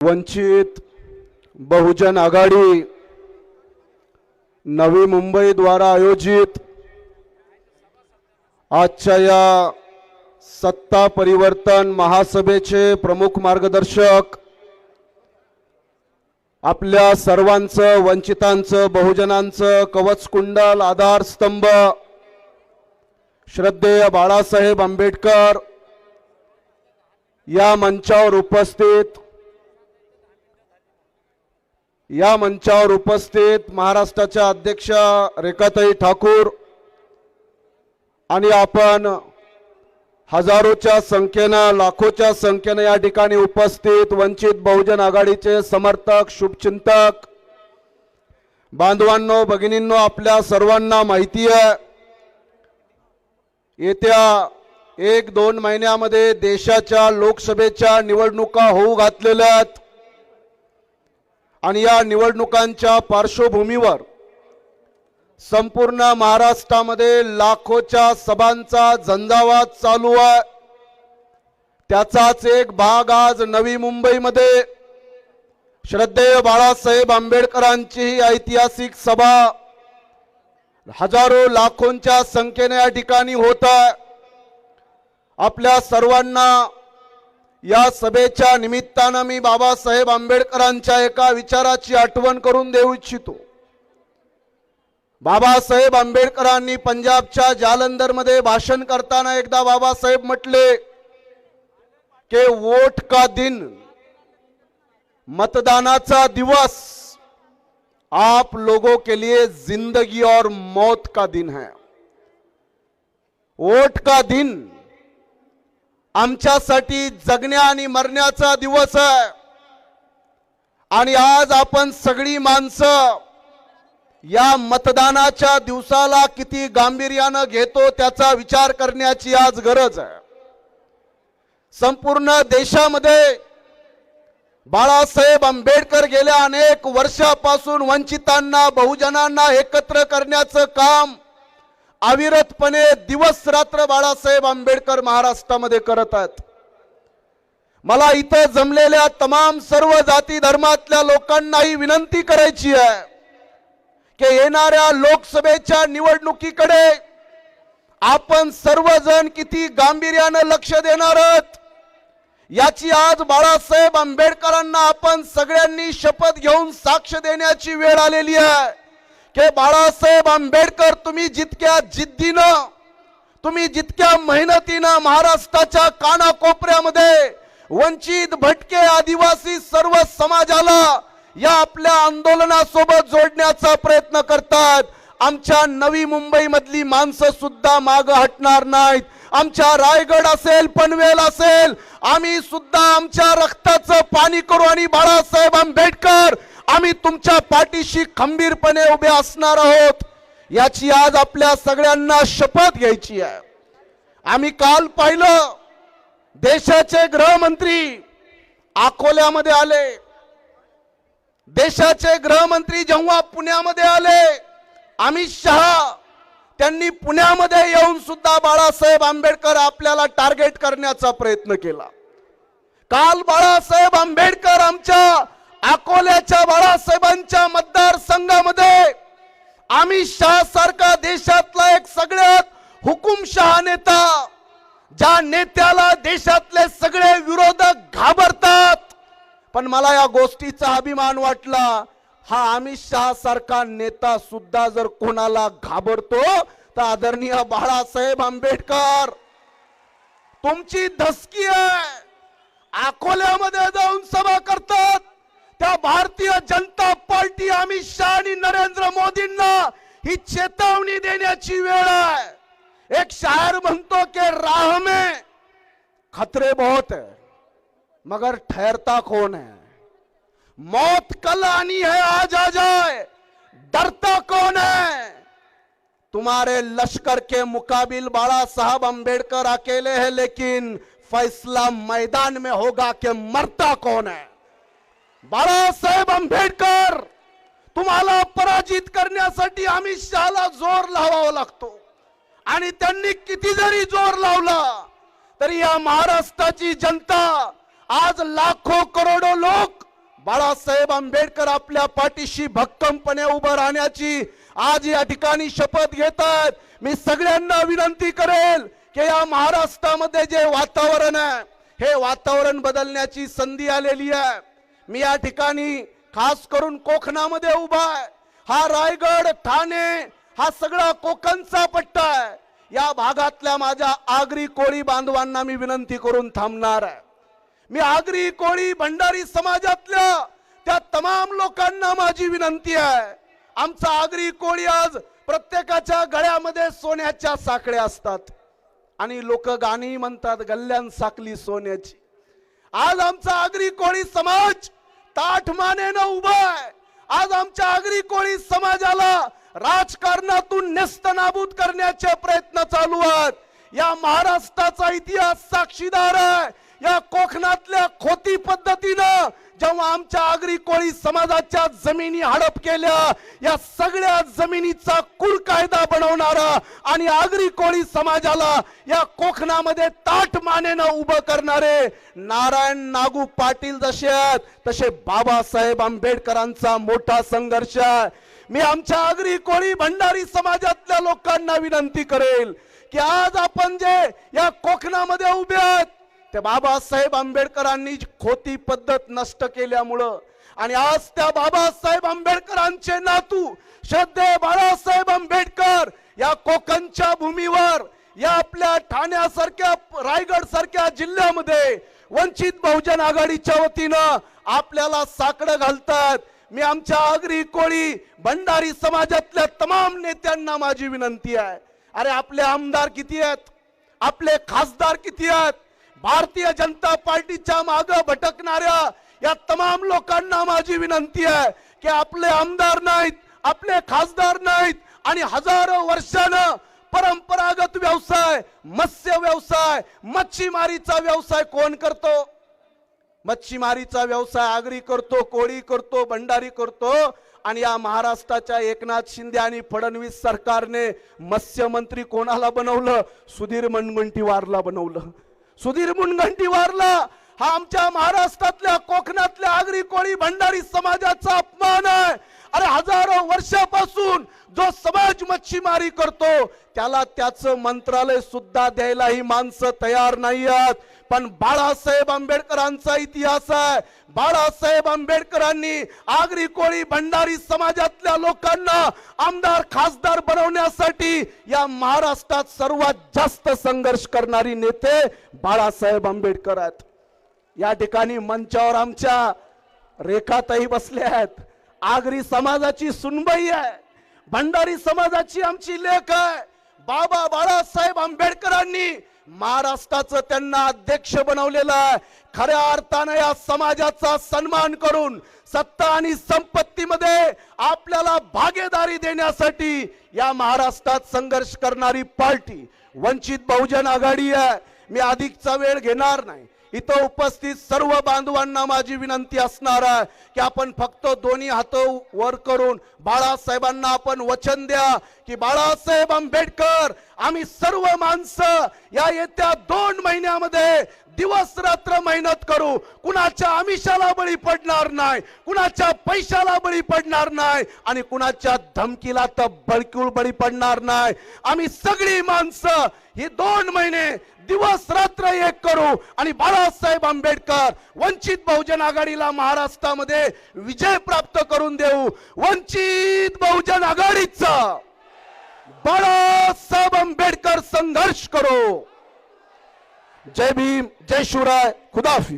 वंचित बहुजन आघाडी नवी मुंबई द्वारा आयोजित आजच्या या सत्ता परिवर्तन महासभेचे प्रमुख मार्गदर्शक आपल्या सर्वांचं वंचितांचं बहुजनांचं कवच कुंडल आधारस्तंभ श्रद्धेय बाळासाहेब आंबेडकर या मंचावर उपस्थित या मंचावर उपस्थित महाराष्ट्राच्या अध्यक्ष रेखाताई ठाकूर आणि आपण हजारोच्या संख्येनं लाखोच्या संख्येनं या ठिकाणी उपस्थित वंचित बहुजन आघाडीचे समर्थक शुभचिंतक बांधवांनो भगिनींनो आपल्या सर्वांना माहिती आहे येत्या एक दोन महिन्यामध्ये देशाच्या लोकसभेच्या निवडणुका होऊ घातलेल्या आहेत. आणि या निवडणुकांच्या पार्श्वभूमीवर संपूर्ण महाराष्ट्रामध्ये लाखोच्या सभांचा झंझावात चालू आहे. त्याचाच एक भाग आज नवी मुंबईमध्ये. श्रद्धेय बाळासाहेब आंबेडकरांची ही ऐतिहासिक सभा हजारो लाखोंच्या संख्येने या ठिकाणी होत आहे. आपल्या सर्वांना या सभेच्या निमित्तानं मी बाबासाहेब आंबेडकरांच्या एका विचाराची आठवण करून देऊ इच्छितो. बाबासाहेब आंबेडकरांनी पंजाबच्या जालंधरमध्ये भाषण करताना एकदा बाबासाहेब म्हटले के वोट का दिन? मतदानाचा दिवस. आप लोगों के लिए जिंदगी और मौत का दिन है. वोट का दिन. आमच्यासाठी जगण्या आणि मरण्याचा दिवस आहे. आणि आज आपण सगळी माणसं या मतदानाच्या दिवसाला किती गांभीर्यानं घेतो त्याचा विचार करण्याची आज गरज आहे. संपूर्ण देशामध्ये बाळासाहेब आंबेडकर गेल्या अनेक वर्षापासून वंचितांना बहुजनांना एकत्र करण्याचं काम अविरतपणे दिवस रात्र बाळासाहेब आंबेडकर महाराष्ट्रामध्ये करत आहेत. मला इथं जमलेल्या तमाम सर्व जाती धर्मातल्या लोकांनाही विनंती करायची आहे की येणाऱ्या लोकसभेच्या निवडणुकीकडे आपण सर्वजण किती गांभीर्यानं लक्ष देणार आहोत? याची आज बाळासाहेब आंबेडकरांना आपण सगळ्यांनी शपथ घेऊन साक्ष देण्याची वेळ आलेली आहे. की बाळासाहेब आंबेडकर तुम्ही जितक्या जिद्दीनं तुम्ही जितक्या मेहनतीनं महाराष्ट्राच्या कानाकोपऱ्यामध्ये वंचित भटके आदिवासी सर्व समाजाला या आपल्या आंदोलनासोबत जोडण्याचा प्रयत्न करतात आमच्या नवी मुंबई मधली माणसं सुद्धा माग हटणार नाहीत. आमच्या रायगड असेल पनवेल असेल आम्ही सुद्धा आमच्या रक्ताचं पाणी करू. आणि बाळासाहेब आंबेडकर आम्ही तुमच्या पाठीशी खंबीरपणे उभे असणार आहोत. याची आज आपल्या सगळ्यांना शपथ घ्यायची आहे. आम्ही काल पाहिलं देशाचे गृहमंत्री अकोल्यामध्ये आले. देशाचे गृहमंत्री जेव्हा पुण्यामध्ये आले अमित शहा त्यांनी पुण्यामध्ये येऊन सुद्धा बाळासाहेब आंबेडकर आपल्याला टार्गेट करण्याचा प्रयत्न केला. काल बाळासाहेब आंबेडकर आमच्या अकोल्याच्या बाळासाहेबांच्या मतदारसंघामध्ये आम्ही शाह सारखा देशातला एक सगळ्यात हुकुमशहा नेता ज्या नेत्याला देशातले सगळे विरोधक घाबरतात. पण मला या गोष्टीचा अभिमान वाटला. हा अमित शहा सारखा नेता सुद्धा जर कोणाला घाबरतो तर आदरणीय बाळासाहेब आंबेडकर तुमची धसकी आहे. अकोल्यामध्ये जाऊन सभा करतात. त्या भारतीय जनता पार्टी अमित शहा नरेंद्र मोदींना ही चेतावणी देण्याची वेळ आहे. एक शायर म्हणतो की राह में खतरे बहुत है, मगर ठहरता कौन है? मौत कल आनी है, आज आ जाए, डरता कौन है? तुम्हारे लश्कर के मुकाबिल बाला साहब अंबेडकर अकेले हैं, लेकिन फैसला मैदान में होगा कि मरता कौन है? बाळासाहेब आंबेडकर तुम्हाला पराजित करण्यासाठी अमित शहाला जोर लावावा लागतो. आणि त्यांनी किती जरी जोर लावला तरी या महाराष्ट्राची जनता आज लाखो करोडो लोक बाळासाहेब आंबेडकर आपल्या पाठीशी भक्कमपणे उभं राहण्याची आज या ठिकाणी शपथ घेत आहेत मी सगळ्यांना विनंती करेल की या महाराष्ट्रामध्ये जे वातावरण आहे हे वातावरण बदलण्याची संधी आलेली आहे. मी या ठिकाणी खास करून कोकणामध्ये उभा आहे. हा रायगड ठाणे हा सगळा कोकणचा पट्टा आहे. या भागातल्या माझ्या आगरी कोळी बांधवांना मी विनंती करून थांबणार आहे. मी आगरी कोळी भंडारी समाजातल्या त्या तमाम लोकांना माझी विनंती आहे. आमचा आगरी कोळी आज प्रत्येकाच्या गळ्यामध्ये सोन्याच्या साखळ्या असतात. आणि लोक गाणी म्हणतात गल्ल्यान साकली सोन्याची. आज आमचा आगरी कोळी समाज ताठ मानेनं उभा आहे. आज आमच्या आगरी कोळी समाजाला राजकारणातून नेस्त नाबूद करण्याचे प्रयत्न चालू आहेत. या महाराष्ट्राचा इतिहास साक्षीदार आहे. या कोकणातल्या खोती पद्धतीनं जेव्हा आमच्या आगरी कोळी समाजाच्या जमिनी हडप केल्या या सगळ्या जमिनीचा कुल कायदा बनवणारा आणि आगरी कोळी समाजाला या कोकणामध्ये ताट मानेनं उभं करणारे नारायण नागू पाटील जसे आहेत तसे बाबासाहेब आंबेडकरांचा मोठा संघर्ष आहे. मी आमच्या आगरी कोळी भंडारी समाजातल्या लोकांना विनंती करेल की आज आपण जे या कोकणामध्ये उभे आहेत त्या बाबासाहेब आंबेडकरांनी खोती पद्धत नष्ट केल्यामुळं आणि आज त्या बाबासाहेब आंबेडकरांचे नातू श्रद्धे बाळासाहेब आंबेडकर या कोकणच्या भूमीवर या आपल्या ठाण्यासारख्या रायगड सारख्या जिल्ह्यामध्ये वंचित बहुजन आघाडीच्या वतीनं आपल्याला साकडं घालतात. मी आमच्या आगरी कोळी भंडारी समाजातल्या तमाम नेत्यांना माझी विनंती आहे. अरे आपले आमदार किती आहेत? आपले खासदार किती आहेत? भारतीय जनता पार्टीच्या माग भटकणाऱ्या या तमाम लोकांना माझी विनंती आहे की आपले आमदार नाहीत आपले खासदार नाहीत आणि हजारो वर्षानं परंपरागत व्यवसाय मत्स्य व्यवसाय मच्छीमारीचा व्यवसाय कोण करतो? मच्छीमारीचा व्यवसाय आगरी करतो कोळी करतो भंडारी करतो आणि या महाराष्ट्राच्या एकनाथ शिंदे आणि फडणवीस सरकारने मत्स्यमंत्री कोणाला बनवलं? सुधीर मुनगंटीवारला बनवलं. सुधीर मुनगंटीवारला हा आमच्या महाराष्ट्रातल्या कोकणातल्या आगरी कोळी भंडारी समाजाचा अपमान आहे. अरे हजारो वर्षापासून जो समाज मच्छीमारी करतो त्याला त्याचं मंत्रालय सुद्धा द्यायला ही माणसं तयार नाही आहेत पण बाळासाहेब आंबेडकरांचा इतिहास आहे. बाळासाहेब आंबेडकरांनी आगरी कोळी भंडारी समाजातल्या लोकांना आमदार खासदार बनवण्यासाठी या महाराष्ट्रात सर्वात जास्त संघर्ष करणारी नेते बाळासाहेब आंबेडकर आहेत. या ठिकाणी मंचावर आमच्या रेखातही बसल्या आहेत. आगरी समाजाची सुनबाई आहे. भंडारी समाजाची आमची लेख आहे. बाबा बाळासाहेब आंबेडकरांनी महाराष्ट्राचं त्यांना अध्यक्ष बनवलेलं आहे. खऱ्या अर्थानं या समाजाचा सन्मान करून सत्ता आणि संपत्तीमध्ये आपल्याला भागीदारी देण्यासाठी या महाराष्ट्रात संघर्ष करणारी पार्टी वंचित बहुजन आघाडी आहे. मी अधिकचा वेळ घेणार नाही. इथं उपस्थित सर्व बांधवांना माझी विनंती असणार आहे की आपण फक्त दोन्ही हात वर करून बाळासाहेबांना आपण वचन द्या की बाळासाहेब आंबेडकर आम्ही सर्व माणसं या येत्या दोन महिन्यामध्ये दिवस रात्र मेहनत करू. कुणाच्या आमिषाला बळी पडणार नाही कुणाच्या पैशाला बळी पडणार नाही आणि कुणाच्या धमकीला तर बळकीळ बळी पडणार नाही. आम्ही सगळी माणसं ही दोन महिने दिवस रात्र एक करू. आणि बाळासाहेब आंबेडकर वंचित बहुजन आघाडीला महाराष्ट्रामध्ये विजय प्राप्त करून देऊ. वंचित बहुजन आघाडीचा. बाळासाहेब आंबेडकर संघर्ष करो. जय भीम जय शिवराय खुदाफी